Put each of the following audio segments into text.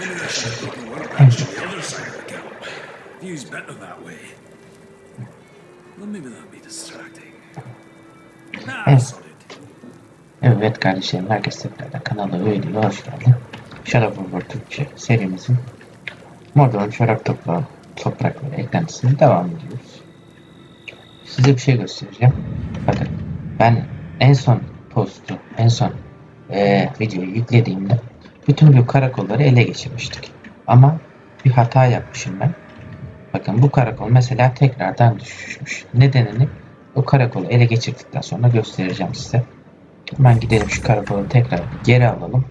Maybe I should brought the workbench to the other side of the camp. View's better that way. Well, maybe that'll be distracting. Nah, solid. Evet kardeşlerim herkes tekrardan kanala ve videoya hoş geldin. Şarap Over Türkçe serimizin modern şarap toprağı, toprakları eklentisine devam ediyoruz. Size bir şey göstereceğim. Bakın ben en son postu, en son eee videoyu yüklediğimde bütün bu karakolları ele geçirmiştik. Ama bir hata yapmışım ben. Bakın bu karakol mesela tekrardan düşmüş. Nedenini o karakolu ele geçirdikten sonra göstereceğim size. Hemen gidelim şu karakolu tekrar geri alalım.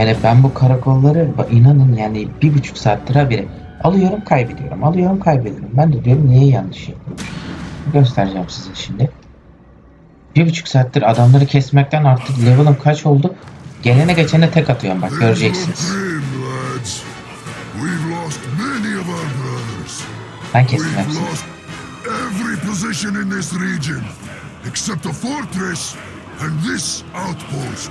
Yani ben bu karakolları inanın yani bir buçuk saattir habire alıyorum kaybediyorum alıyorum kaybediyorum. Ben de diyorum niye yanlış yapıyorum. Göstereceğim size şimdi. Bir buçuk saattir adamları kesmekten artık level'ım kaç oldu? Gelene geçene tek atıyorum bak göreceksiniz. Ben kestim hepsini. except a fortress and this outpost.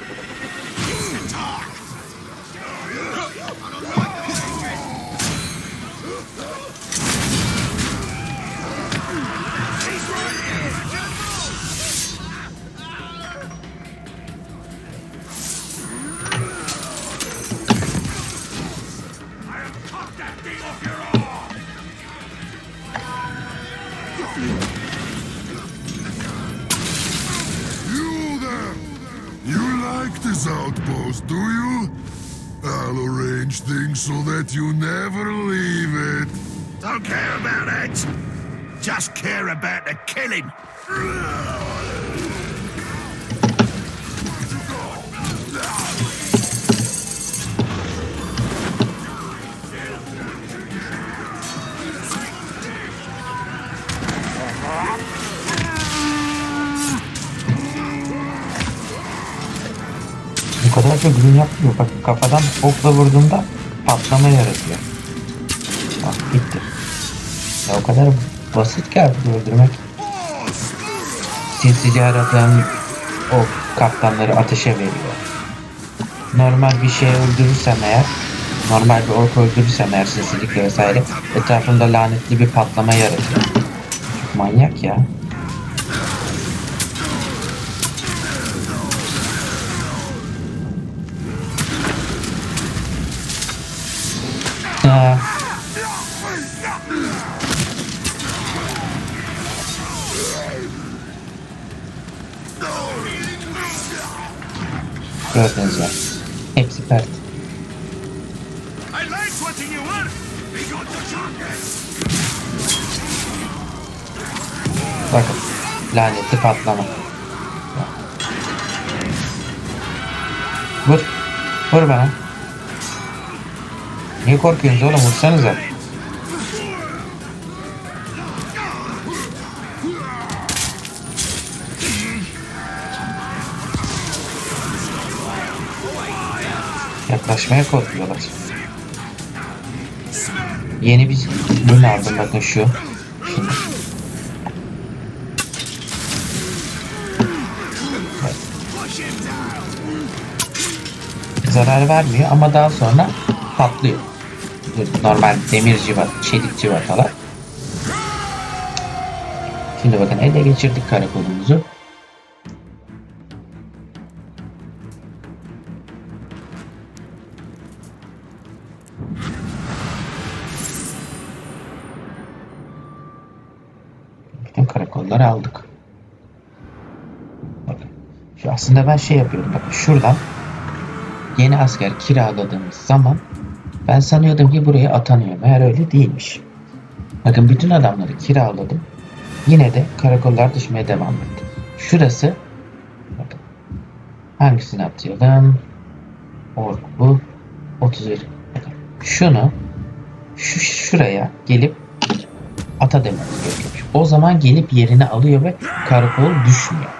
You there! You like this outpost, do you? I'll arrange things so that you never leave it. Don't care about it. Just care about the killing. Kadar çok ürün yapmıyor. Bak kafadan okla vurduğunda patlama yaratıyor. Bak bitti. Ya o kadar basit ki artık öldürmek. Sinsice yaratan o kaptanları ateşe veriyor. Normal bir şey öldürürsem eğer normal bir ork öldürürsem eğer sinsilikle vesaire etrafımda lanetli bir patlama yaratıyor. Çok manyak ya. Want. We got the target. Bakın. Lanetli patlama. Vur. Vur bana. Niye korkuyorsunuz oğlum? Vursanıza. Yaklaşmaya korkuyorlar. Yeni bir ürün aldım bakın şu. Zarar vermiyor ama daha sonra patlıyor. Normal demir civat, çelik civatalar. Şimdi bakın ele geçirdik karakolumuzu. Bütün karakolları aldık. Bakın. Şu aslında ben şey yapıyorum. Bakın şuradan yeni asker kiraladığımız zaman ben sanıyordum ki buraya atanıyor. Meğer öyle değilmiş. Bakın bütün adamları kiraladım. Yine de karakollar düşmeye devam etti. Şurası bakın. Hangisini atayalım? Ork bu. 31. Bakın. Şunu şu şuraya gelip ata dememiz gerekiyormuş. O zaman gelip yerini alıyor ve karakol düşmüyor.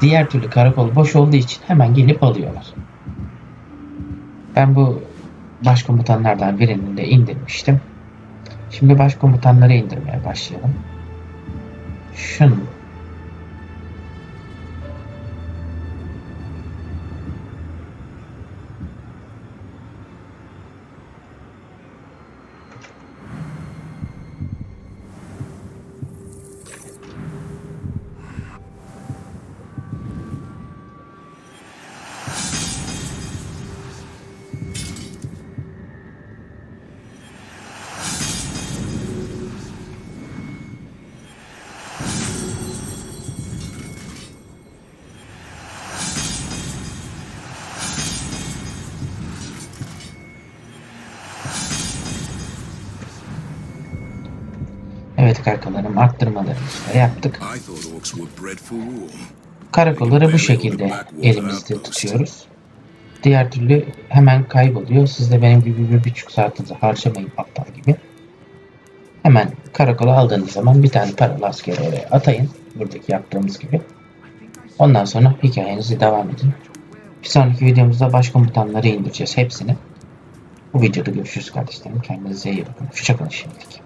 Diğer türlü karakol boş olduğu için hemen gelip alıyorlar. Ben bu başkomutanlardan birini de indirmiştim. Şimdi başkomutanları indirmeye başlayalım. Şunu evet karakollarım arttırmalarımızı yaptık. Karakolları bu şekilde elimizde tutuyoruz. Diğer türlü hemen kayboluyor. Siz de benim gibi bir buçuk saatinizi harcamayın aptal gibi. Hemen karakola aldığınız zaman bir tane paralı askeri oraya atayın. Buradaki yaptığımız gibi. Ondan sonra hikayenizi devam edin. Bir sonraki videomuzda başkomutanları indireceğiz hepsini. Bu videoda görüşürüz kardeşlerim. Kendinize iyi bakın. Hoşçakalın şimdilik.